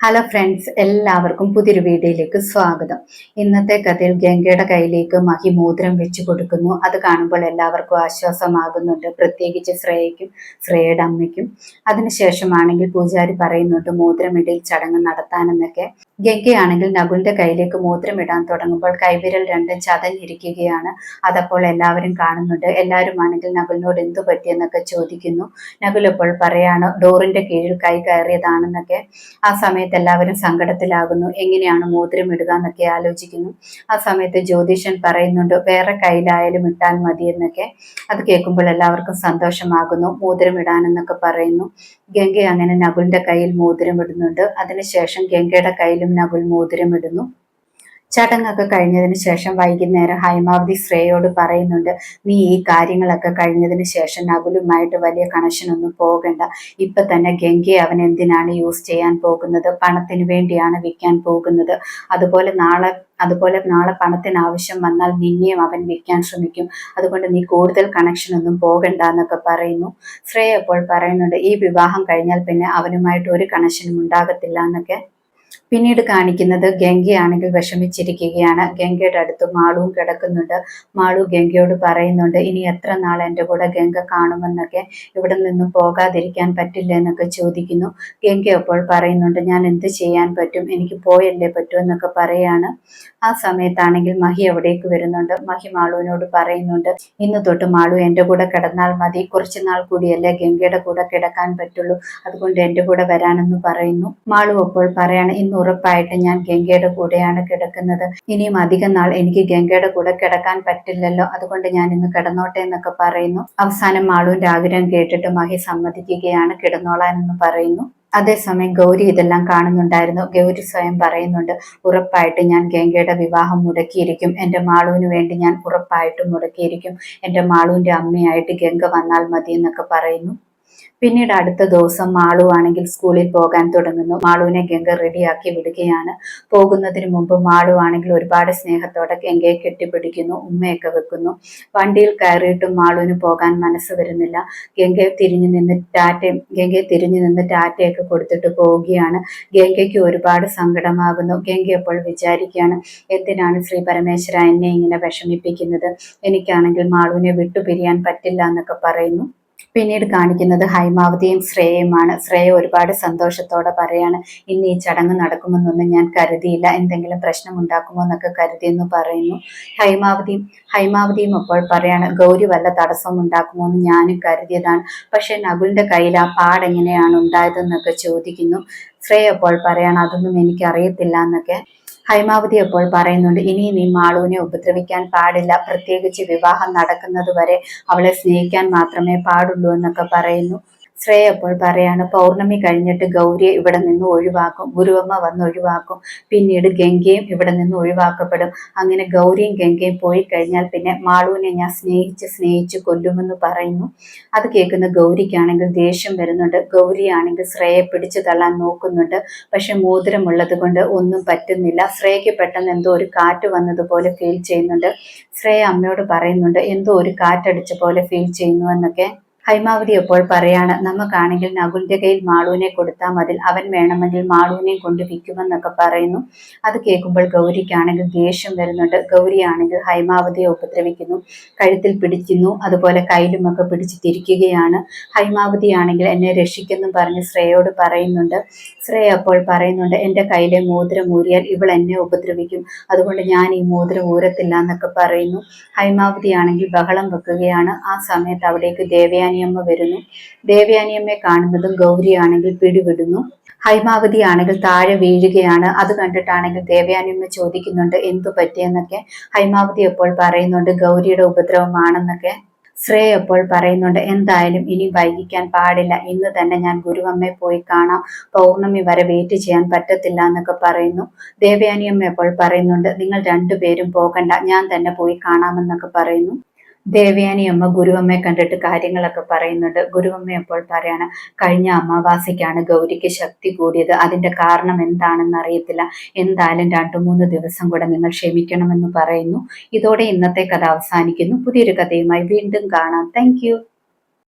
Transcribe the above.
Hello friends എല്ലാവർക്കും പുതിയൊരു വീഡിയോയിലേക്ക് സ്വാഗതം. ഇന്നത്തെ കഥയിൽ ഗംഗയുടെ കയ്യിലേക്ക് മഹി മോതിരം വെച്ചു കൊടുക്കുന്നു. അത് കാണുമ്പോൾ എല്ലാവർക്കും ആശ്വാസമാകുന്നുണ്ട്. പ്രത്യേകിച്ച് ശ്രേയയ്ക്കും ശ്രേയയുടെ അമ്മയ്ക്കും. അതിനുശേഷമാണെങ്കിൽ പൂജാരി പറയുന്നുണ്ട് മോതിരമിടയിൽ ചടങ്ങ് നടത്താനെന്നൊക്കെ. ഗംഗയാണെങ്കിൽ നകുലിന്റെ കയ്യിലേക്ക് മോതിരം ഇടാൻ തുടങ്ങുമ്പോൾ കൈവിരൽ രണ്ടും ചതഞ്ഞിരിക്കുകയാണ്. അതപ്പോൾ എല്ലാവരും കാണുന്നുണ്ട്. എല്ലാവരും ആണെങ്കിൽ നകുലിനോട് എന്തു പറ്റിയെന്നൊക്കെ ചോദിക്കുന്നു. നകുൽ അപ്പോൾ പറയാണ് ഡോറിന്റെ കീഴിൽ കൈ കയറിയതാണെന്നൊക്കെ. ആ സമയത്ത് എല്ലാവരും സങ്കടത്തിലാകുന്നു. എങ്ങനെയാണ് മോതിരം ഇടുക എന്നൊക്കെ ആലോചിക്കുന്നു. ആ സമയത്ത് ജ്യോതിഷൻ പറയുന്നുണ്ട് വേറെ കയ്യിലായാലും ഇട്ടാൽ മതി എന്നൊക്കെ. അത് കേൾക്കുമ്പോൾ എല്ലാവർക്കും സന്തോഷമാകുന്നു. മോതിരം ഇടാനെന്നൊക്കെ പറയുന്നു. ഗംഗ അങ്ങനെ നകുലിന്റെ കയ്യിൽ മോതിരം ഇടുന്നുണ്ട്. അതിനുശേഷം ഗംഗയുടെ കയ്യിലും നകുൽ മോതിരം ഇടുന്നു. ചടങ്ങൊക്കെ കഴിഞ്ഞതിന് ശേഷം വൈകുന്നേരം ഹൈമാവതി ശ്രേയോട് പറയുന്നുണ്ട് നീ ഈ കാര്യങ്ങളൊക്കെ കഴിഞ്ഞതിന് ശേഷം നകുലുമായിട്ട് വലിയ കണക്ഷൻ ഒന്നും പോകണ്ട. ഇപ്പൊ തന്നെ ഗംഗയെ അവൻ എന്തിനാണ് യൂസ് ചെയ്യാൻ പോകുന്നത്? പണത്തിന് വേണ്ടിയാണ് വിൽക്കാൻ പോകുന്നത്. അതുപോലെ നാളെ അതുപോലെ നാളെ പണത്തിന് ആവശ്യം വന്നാൽ നിന്നെയും അവൻ വിൽക്കാൻ ശ്രമിക്കും. അതുകൊണ്ട് നീ കൂടുതൽ കണക്ഷൻ ഒന്നും പോകണ്ട എന്നൊക്കെ പറയുന്നു. ശ്രേയ അപ്പോൾ പറയുന്നുണ്ട് ഈ വിവാഹം കഴിഞ്ഞാൽ പിന്നെ അവനുമായിട്ട് ഒരു കണക്ഷനും ഉണ്ടാകത്തില്ല എന്നൊക്കെ. പിന്നീട് കാണിക്കുന്നത് ഗംഗയാണെങ്കിൽ വിഷമിച്ചിരിക്കുകയാണ്. ഗംഗയുടെ അടുത്ത് മാളുവും കിടക്കുന്നുണ്ട്. മാളു ഗംഗയോട് പറയുന്നുണ്ട് ഇനി എത്ര നാൾ എന്റെ കൂടെ ഗംഗ കാണുമെന്നൊക്കെ? ഇവിടെ നിന്നും പോകാതിരിക്കാൻ പറ്റില്ല എന്നൊക്കെ ചോദിക്കുന്നു. ഗംഗ അപ്പോൾ പറയുന്നുണ്ട് ഞാൻ എന്ത് ചെയ്യാൻ പറ്റും? എനിക്ക് പോയല്ലേ പറ്റൂ എന്നൊക്കെ പറയാണ്. ആ സമയത്താണെങ്കിൽ മഹി അവിടേക്ക് വരുന്നുണ്ട്. മഹി മാളുവിനോട് പറയുന്നുണ്ട് ഇന്ന് തൊട്ട് മാളു എന്റെ കൂടെ കിടന്നാൽ മതി. കുറച്ച് നാൾ കൂടിയല്ലേ ഗംഗയുടെ കൂടെ കിടക്കാൻ പറ്റുള്ളൂ. അതുകൊണ്ട് എന്റെ കൂടെ വരാനെന്ന് പറയുന്നു. മാളു അപ്പോൾ പറയാണ് ഇന്ന് ഉറപ്പായിട്ട് ഞാൻ ഗംഗയുടെ കൂടെയാണ് കിടക്കുന്നത്. ഇനിയും അധികം നാൾ എനിക്ക് ഗംഗയുടെ കൂടെ കിടക്കാൻ പറ്റില്ലല്ലോ. അതുകൊണ്ട് ഞാൻ ഇന്ന് കിടന്നോട്ടെ എന്നൊക്കെ പറയുന്നു. അവസാനം മാളുവിന്റെ ആഗ്രഹം കേട്ടിട്ട് മഹി സമ്മതിക്കുകയാണ് കിടന്നോളാൻ എന്ന് പറയുന്നു. അതേസമയം ഗൗരി ഇതെല്ലാം കാണുന്നുണ്ടായിരുന്നു. ഗൗരി സ്വയം പറയുന്നുണ്ട് ഉറപ്പായിട്ട് ഞാൻ ഗംഗയുടെ വിവാഹം മുടക്കിയിരിക്കും. എന്റെ മാളുവിന് വേണ്ടി ഞാൻ ഉറപ്പായിട്ടും മുടക്കിയിരിക്കും. എന്റെ മാളുവിന്റെ അമ്മയായിട്ട് ഗംഗ വന്നാൽ മതി എന്നൊക്കെ പറയുന്നു. പിന്നീട് അടുത്ത ദിവസം മാളു ആണെങ്കിൽ സ്കൂളിൽ പോകാൻ തുടങ്ങുന്നു. മാളുവിനെ ഗംഗ റെഡിയാക്കി വിടുകയാണ്. പോകുന്നതിന് മുമ്പ് മാളു ആണെങ്കിൽ ഒരുപാട് സ്നേഹത്തോടെ ഗംഗയെ കെട്ടിപ്പിടിക്കുന്നു ഉമ്മയൊക്കെ വെക്കുന്നു. വണ്ടിയിൽ കയറിയിട്ടും മാളുവിന് പോകാൻ മനസ്സ് വരുന്നില്ല. ഗംഗയെ തിരിഞ്ഞു നിന്ന് ടാറ്റയും ഗംഗയെ തിരിഞ്ഞു നിന്ന് ടാറ്റയൊക്കെ കൊടുത്തിട്ട് പോവുകയാണ്. ഗംഗയ്ക്ക് ഒരുപാട് സങ്കടമാകുന്നു. ഗംഗ അപ്പോൾ വിചാരിക്കുകയാണ് എന്തിനാണ് ശ്രീ പരമേശ്വര എന്നെ ഇങ്ങനെ വിഷമിപ്പിക്കുന്നത്? എനിക്കാണെങ്കിൽ മാളുവിനെ വിട്ടുപിരിയാൻ പറ്റില്ല എന്നൊക്കെ പറയുന്നു. പിന്നീട് കാണിക്കുന്നത് ഹൈമാവതിയും ശ്രേയയുമാണ്. ശ്രേയ ഒരുപാട് സന്തോഷത്തോടെ പറയാണ് ഇന്ന് ഈ ചടങ്ങ് നടക്കുമെന്നൊന്നും ഞാൻ കരുതിയില്ല. എന്തെങ്കിലും പ്രശ്നം ഉണ്ടാക്കുമോ എന്നൊക്കെ കരുതിയെന്ന് പറയുന്നു. ഹൈമാവതിയും ഹൈമാവതിയും അപ്പോൾ പറയാണ് ഗൗരി വല്ല തടസ്സവും ഉണ്ടാക്കുമോ എന്ന് ഞാനും കരുതിയതാണ്. പക്ഷെ നകുലിന്റെ കയ്യിൽ ആ പാടെങ്ങനെയാണ് ഉണ്ടായതെന്നൊക്കെ ചോദിക്കുന്നു. ശ്രേയ അപ്പോൾ പറയാണ് അതൊന്നും എനിക്കറിയത്തില്ല എന്നൊക്കെ. ഹൈമാവതി അപ്പോൾ പറയുന്നുണ്ട് ഇനി നീ മാളുവിനെ ഉപദ്രവിക്കാൻ പാടില്ല. പ്രത്യേകിച്ച് വിവാഹം നടക്കുന്നത് വരെ അവളെ സ്നേഹിക്കാൻ മാത്രമേ പാടുള്ളൂ എന്നൊക്കെ പറയുന്നു. ശ്രേയ അപ്പോൾ പറയാണ് പൗർണമി കഴിഞ്ഞിട്ട് ഗൗരിയെ ഇവിടെ നിന്ന് ഒഴിവാക്കും ഗുരുവമ്മ വന്ന് ഒഴിവാക്കും. പിന്നീട് ഗംഗയും ഇവിടെ നിന്ന് ഒഴിവാക്കപ്പെടും. അങ്ങനെ ഗൗരിയും ഗംഗയും പോയി കഴിഞ്ഞാൽ പിന്നെ മാളുവിനെ ഞാൻ സ്നേഹിച്ച് സ്നേഹിച്ച് കൊല്ലുമെന്ന് പറയുന്നു. അത് കേൾക്കുന്ന ഗൗരിക്കാണെങ്കിൽ ദേഷ്യം വരുന്നുണ്ട്. ഗൗരിയാണെങ്കിൽ ശ്രേയെ പിടിച്ചു തള്ളാൻ നോക്കുന്നുണ്ട്. പക്ഷെ മോതിരമുള്ളത് കൊണ്ട് ഒന്നും പറ്റുന്നില്ല. ശ്രേയയ്ക്ക് പെട്ടെന്ന് എന്തോ ഒരു കാറ്റ് വന്നതുപോലെ ഫീൽ ചെയ്യുന്നുണ്ട്. ശ്രേയ അമ്മയോട് പറയുന്നുണ്ട് എന്തോ ഒരു കാറ്റടിച്ച പോലെ ഫീൽ ചെയ്യുന്നു എന്നൊക്കെ. ഹൈമാവതി അപ്പോൾ പറയാണ് നമുക്കാണെങ്കിൽ നകുലിന്റെ കയ്യിൽ മാളുവിനെ കൊടുത്താൽ മതി. അവൻ വേണമെങ്കിൽ മാളുവിനെ കൊണ്ട് വിൽക്കുമെന്നൊക്കെ പറയുന്നു. അത് കേൾക്കുമ്പോൾ ഗൗരിക്കാണെങ്കിൽ ദേഷ്യം വരുന്നുണ്ട്. ഗൗരിയാണെങ്കിൽ ഹൈമാവതിയെ ഉപദ്രവിക്കുന്നു. കഴുത്തിൽ പിടിക്കുന്നു. അതുപോലെ കയ്യിലുമൊക്കെ പിടിച്ച് തിരിക്കുകയാണ്. ഹൈമാവതി ആണെങ്കിൽ എന്നെ രക്ഷിക്കുന്നു പറഞ്ഞ് ശ്രേയോട് പറയുന്നുണ്ട്. ശ്രേയ അപ്പോൾ പറയുന്നുണ്ട് എന്റെ കയ്യിലെ മോതിരം ഊരിയാൽ ഇവൾ എന്നെ ഉപദ്രവിക്കും. അതുകൊണ്ട് ഞാൻ ഈ മോതിരം ഊരത്തില്ല എന്നൊക്കെ പറയുന്നു. ഹൈമാവതിയാണെങ്കിൽ ബഹളം വെക്കുകയാണ്. ആ സമയത്ത് അവിടേക്ക് ദേവയാനി ദേവയാനിയമ്മ വരുന്നു. ദേവയാനിയമ്മയെ കാണുന്നതും ഗൗരിയാണെങ്കിൽ പിടിവിടുന്നു. ഹൈമാവതി ആണെങ്കിൽ താഴെ വീഴുകയാണ്. അത് കണ്ടിട്ടാണെങ്കിൽ ദേവയാനിയമ്മ ചോദിക്കുന്നുണ്ട് എന്തു പറ്റിയെന്നൊക്കെ ഹൈമാവതി അപ്പോൾ പറയുന്നുണ്ട് ഗൗരിയുടെ ഉപദ്രവമാണെന്നൊക്കെ. ശ്രേയ അപ്പോൾ പറയുന്നുണ്ട് എന്തായാലും ഇനി വൈകിക്കാൻ പാടില്ല. ഇന്ന് തന്നെ ഞാൻ ഗുരുവമ്മയെ പോയി കാണാം. പൗർണമി വരെ വെയിറ്റ് ചെയ്യാൻ പറ്റത്തില്ല എന്നൊക്കെ പറയുന്നു. ദേവയാനിയമ്മ അപ്പോൾ പറയുന്നുണ്ട് നിങ്ങൾ രണ്ടുപേരും പോകണ്ട. ഞാൻ തന്നെ പോയി കാണാമെന്നൊക്കെ പറയുന്നു. ദേവയാനി അമ്മ ഗുരുവമ്മയെ കണ്ടിട്ട് കാര്യങ്ങളൊക്കെ പറയുന്നുണ്ട്. ഗുരുവമ്മ എപ്പോൾ പറയാണ് കഴിഞ്ഞ അമാവാസിക്കാണ് ഗൗരിക്ക് ശക്തി കൂടിയത്. അതിന്റെ കാരണം എന്താണെന്ന് അറിയത്തില്ല. എന്തായാലും രണ്ടു മൂന്ന് ദിവസം കൂടെ നിങ്ങൾ ക്ഷമിക്കണമെന്ന് പറയുന്നു. ഇതോടെ ഇന്നത്തെ കഥ അവസാനിക്കുന്നു. പുതിയൊരു കഥയുമായി വീണ്ടും കാണാം. താങ്ക്